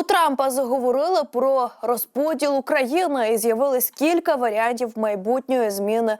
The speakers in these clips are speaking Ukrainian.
У Трампа заговорили про розподіл України і з'явилось кілька варіантів майбутньої зміни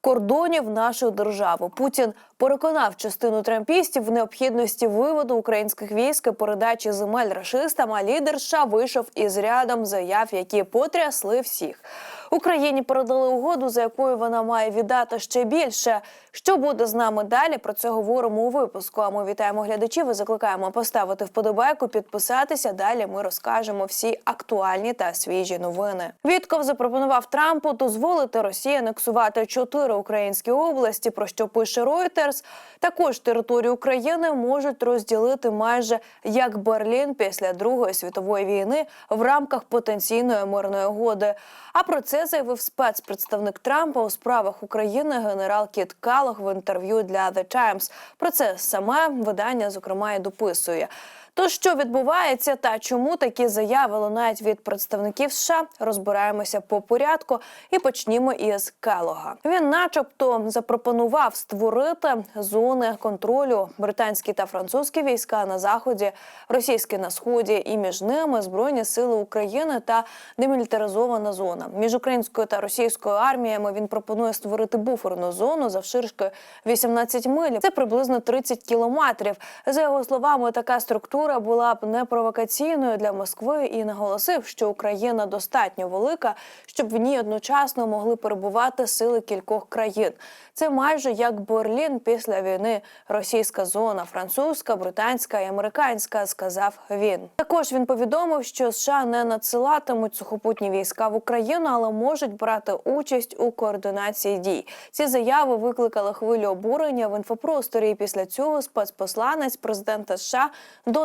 кордонів нашої держави. Путін переконав частину трампістів в необхідності виводу українських військ і передачі земель рашистам. А лідер США вийшов із рядом заяв, які потрясли всіх. Україні передали угоду, за якою вона має віддати ще більше. Що буде з нами далі? Про це говоримо у випуску. А ми вітаємо глядачів і закликаємо поставити вподобайку, підписатися. Далі ми розкажемо всі актуальні та свіжі новини. Вітков запропонував Трампу дозволити Росії анексувати чотири українські області. Про що пише Reuters. Також територію України можуть розділити майже як Берлін після Другої світової війни в рамках потенційної мирної угоди. А про це заявив спецпредставник Трампа у справах України генерал Кіт Калох в інтерв'ю для The Times. Про це саме видання зокрема і дописує. То що відбувається та чому такі заяви лунають від представників США, розбираємося по порядку і почнімо із Келога. Він, начебто, запропонував створити зони контролю британські та французькі війська на заході, російські на сході, і між ними збройні сили України та демілітаризована зона. Між українською та російською арміями він пропонує створити буферну зону завширшки 18 миль. Це приблизно 30 кілометрів. За його словами, така структура була б не провокаційною для Москви і наголосив, що Україна достатньо велика, щоб в ній одночасно могли перебувати сили кількох країн. Це майже як Берлін після війни. Російська зона, французька, британська і американська, сказав він. Також він повідомив, що США не надсилатимуть сухопутні війська в Україну, але можуть брати участь у координації дій. Ці заяви викликали хвилю обурення в інфопросторі. І після цього спецпосланець президента США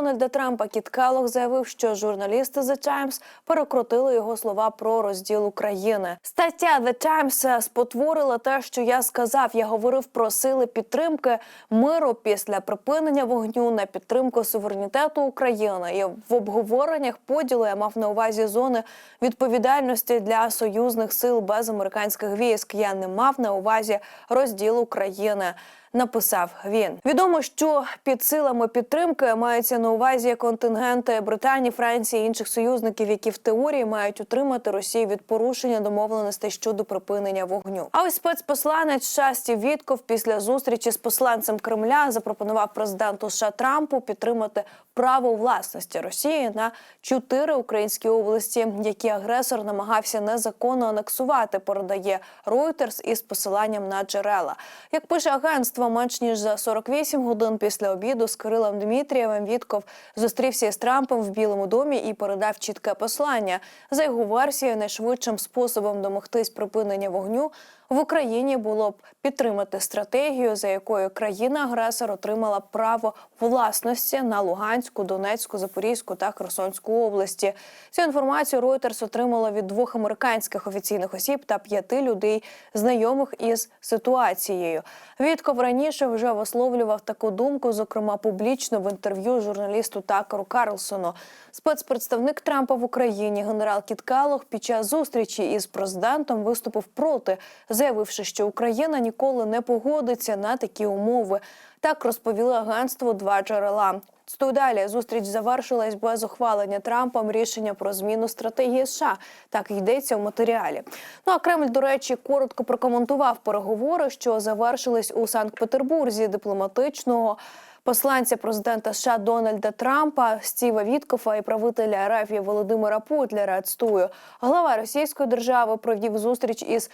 Дональда Трампа Кіт Келлог заявив, що журналісти The Times перекрутили його слова про розділ України. Стаття The Times спотворила те, що я сказав. Я говорив про сили підтримки миру після припинення вогню на підтримку суверенітету України. І в обговореннях поділу я мав на увазі зони відповідальності для союзних сил без американських військ. Я не мав на увазі розділ України. Написав він. Відомо, що під силами підтримки маються на увазі контингенти Британії, Франції і інших союзників, які в теорії мають утримати Росію від порушення домовленостей щодо припинення вогню. А ось спецпосланець США Стів Вітков після зустрічі з посланцем Кремля запропонував президенту США Трампу підтримати право власності Росії на чотири українські області, які агресор намагався незаконно анексувати. Передає Reuters із посиланням на джерела. Як пише агентство. Менш ніж за 48 годин після обіду з Кирилом Дмитрієвим Вітков зустрівся із Трампом в Білому домі і передав чітке послання. За його версією, найшвидшим способом домогтись припинення вогню в Україні було б підтримати стратегію, за якою країна-агресор отримала право власності на Луганську, Донецьку, Запорізьку та Херсонську області. Цю інформацію Reuters отримала від двох американських офіційних осіб та п'яти людей, знайомих із ситуацією. Вітков раніше вже висловлював таку думку, зокрема публічно в інтерв'ю журналісту Такеру Карлсону. Спецпредставник Трампа в Україні генерал Кіт Келлог під час зустрічі із президентом виступив проти, заявивши, що Україна ніколи не погодиться на такі умови. Так розповіли агентство два джерела. Стою далі зустріч завершилась без ухвалення Трампом рішення про зміну стратегії США. Так йдеться в матеріалі. Ну а Кремль, до речі, коротко прокоментував переговори, що завершились у Санкт-Петербурзі дипломатичного. Посланця президента США Дональда Трампа, Стіва Віткофа і правителя РФ Володимира Путлера цитую, глава Російської держави провів зустріч із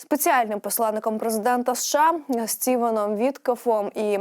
спеціальним посланником президента США Стівеном Віткофом і.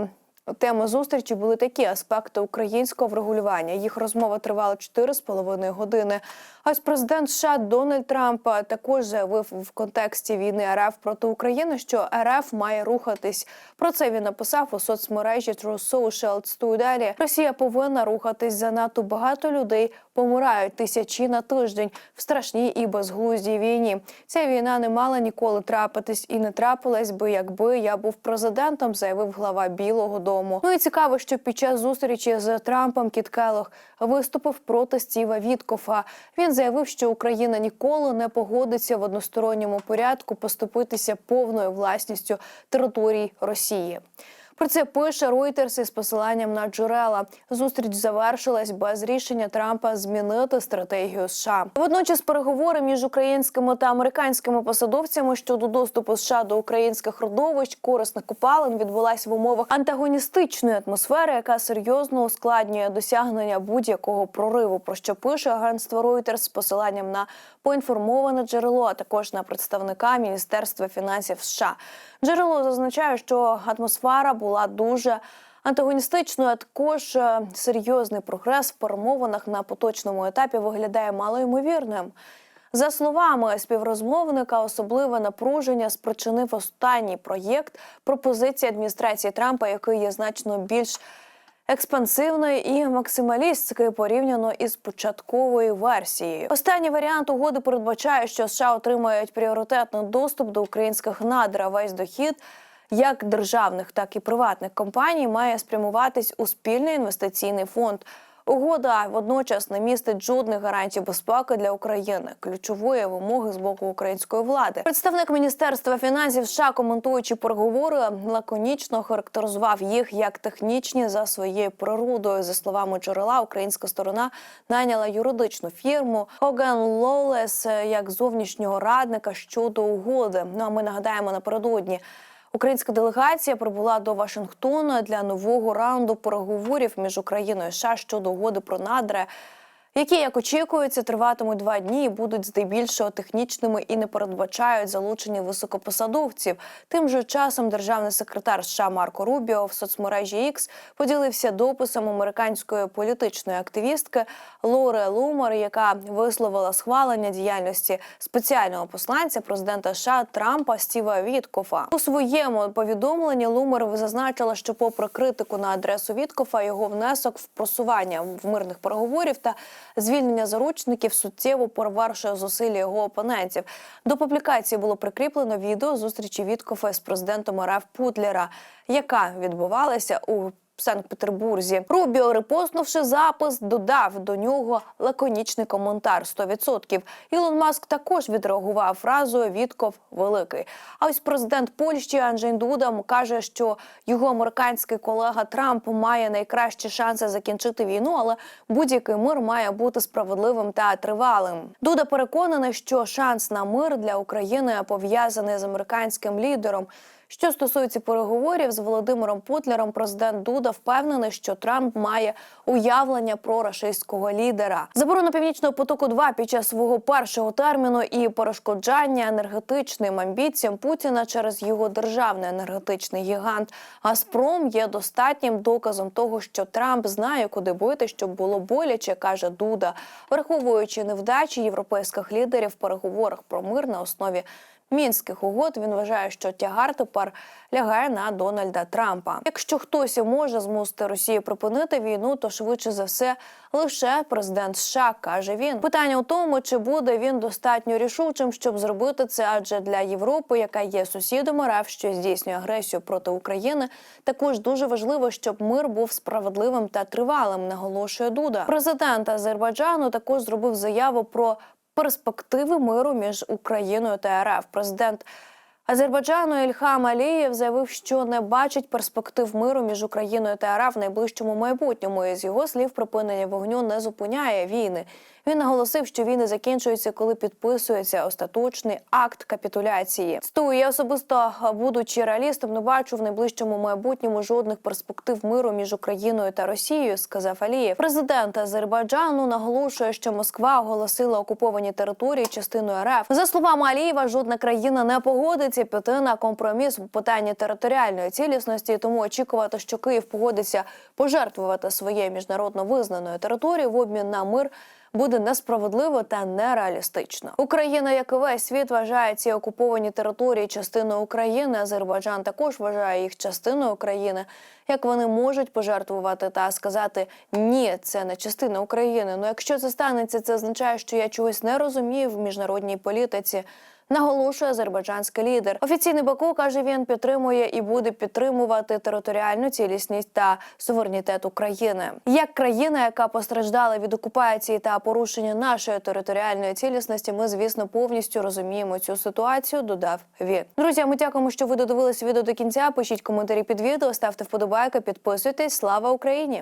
Теми зустрічі були такі аспекти українського врегулювання. Їх розмова тривала 4,5 години. А ось президент США Дональд Трамп також заявив в контексті війни РФ проти України, що РФ має рухатись. Про це він написав у соцмережі True Social. Цитую далі. Росія повинна рухатись занадто багато людей. Помирають тисячі на тиждень в страшній і безглуздій війні. Ця війна не мала ніколи трапитись і не трапилась би, якби я був президентом, заявив глава Білого Дому. Ну і цікаво, що під час зустрічі з Трампом Кіт Келлог виступив проти Стіва Віткофа. Він заявив, що Україна ніколи не погодиться в односторонньому порядку поступитися повною власністю територій Росії. Про це пише Reuters із посиланням на джерела. Зустріч завершилась без рішення Трампа змінити стратегію США. Водночас переговори між українськими та американськими посадовцями щодо доступу США до українських родовищ корисних копалин відбулась в умовах антагоністичної атмосфери, яка серйозно ускладнює досягнення будь-якого прориву. Про що пише агентство Reuters з посиланням на поінформоване джерело, а також на представника Міністерства фінансів США. Джерело зазначає, що атмосфера була дуже антагоністичною. а Також е, серйозний прогрес в перемовинах на поточному етапі виглядає малоймовірним. За словами співрозмовника, особливе напруження спричинив останній проєкт пропозиції адміністрації Трампа, який є значно більш експансивною і максималістською порівняно із початковою версією. Останній варіант угоди передбачає, що США отримають пріоритетний доступ до українських надр. а Весь дохід як державних, так і приватних компаній має спрямуватись у спільний інвестиційний фонд. Угода водночас не містить жодних гарантій безпеки для України, ключової вимоги з боку української влади. Представник міністерства фінансів США, коментуючи переговори, лаконічно характеризував їх як технічні за своєю природою. За словами джерела, українська сторона найняла юридичну фірму Hogan Lawless як зовнішнього радника щодо угоди. Ну а ми нагадаємо напередодні. Українська делегація прибула до Вашингтона для нового раунду переговорів між Україною і США щодо угоди про надра, які, як очікується, триватимуть два дні і будуть здебільшого технічними і не передбачають залучення високопосадовців. Тим же часом державний секретар США Марко Рубіо в соцмережі X поділився дописом американської політичної активістки Лори Лумер, яка висловила схвалення діяльності спеціального посланця президента США Трампа Стіва Віткофа. У своєму повідомленні Лумер зазначила, що, попри критику на адресу Віткофа, його внесок в просування в мирних переговорів та звільнення заручників суттєво перевершує зусилля його опонентів. До публікації було прикріплено відео зустрічі Віткофа з президентом РФ Путлера, яка відбувалася у Санкт-Петербурзі. Рубіо, репостнувши запис, додав до нього лаконічний коментар 100%. Ілон Маск також відреагував фразою Вітков великий. А ось президент Польщі Анджей Дуда каже, що його американський колега Трамп має найкращі шанси закінчити війну, але будь-який мир має бути справедливим та тривалим. Дуда переконаний, що шанс на мир для України пов'язаний з американським лідером. Що стосується переговорів з Володимиром Путлером, президент Дуда впевнений, що Трамп має уявлення про рашистського лідера. Заборона північного потоку 2 під час свого першого терміну і перешкоджання енергетичним амбіціям Путіна через його державний енергетичний гігант Газпром є достатнім доказом того, що Трамп знає, куди бити, щоб було боляче, каже Дуда, враховуючи невдачі європейських лідерів в переговорах про мир на основі мінських угод він вважає, що тягар тепер лягає на Дональда Трампа. Якщо хтось може змусити Росію припинити війну, то швидше за все лише президент США каже він. Питання у тому, чи буде він достатньо рішучим, щоб зробити це, адже для Європи, яка є сусідом РФ, що здійснює агресію проти України, також дуже важливо, щоб мир був справедливим та тривалим. Наголошує Дуда. Президент Азербайджану також зробив заяву про перспективи миру між Україною та РФ. Президент Азербайджану Ільхам Алієв заявив, що не бачить перспектив миру між Україною та РФ в найближчому майбутньому. І з його слів припинення вогню не зупиняє війни. Він наголосив, що війни закінчуються, коли підписується остаточний акт капітуляції. Стою, я особисто, будучи реалістом, не бачу в найближчому майбутньому жодних перспектив миру між Україною та Росією, сказав Алієв. Президент Азербайджану наголошує, що Москва оголосила окуповані території частиною РФ. За словами Алієва, жодна країна не погодиться піти на компроміс в питанні територіальної цілісності, тому очікувати, що Київ погодиться пожертвувати своєю міжнародно визнаною територією в обмін на мир буде несправедливо та нереалістично. Україна, як і весь світ, вважає ці окуповані території частиною України. Азербайджан також вважає їх частиною України. Як вони можуть пожертвувати та сказати ні, це не частина України. Ну якщо це станеться, це означає, що я чогось не розумію в міжнародній політиці. Наголошує азербайджанський лідер. Офіційний Баку каже, він підтримує і буде підтримувати територіальну цілісність та суверенітет України як країна, яка постраждала від окупації та порушення нашої територіальної цілісності. Ми, звісно, повністю розуміємо цю ситуацію. Додав він. Друзі, ми дякуємо, що ви додивились відео до кінця. Пишіть коментарі під відео, ставте вподобайки, підписуйтесь. Слава Україні!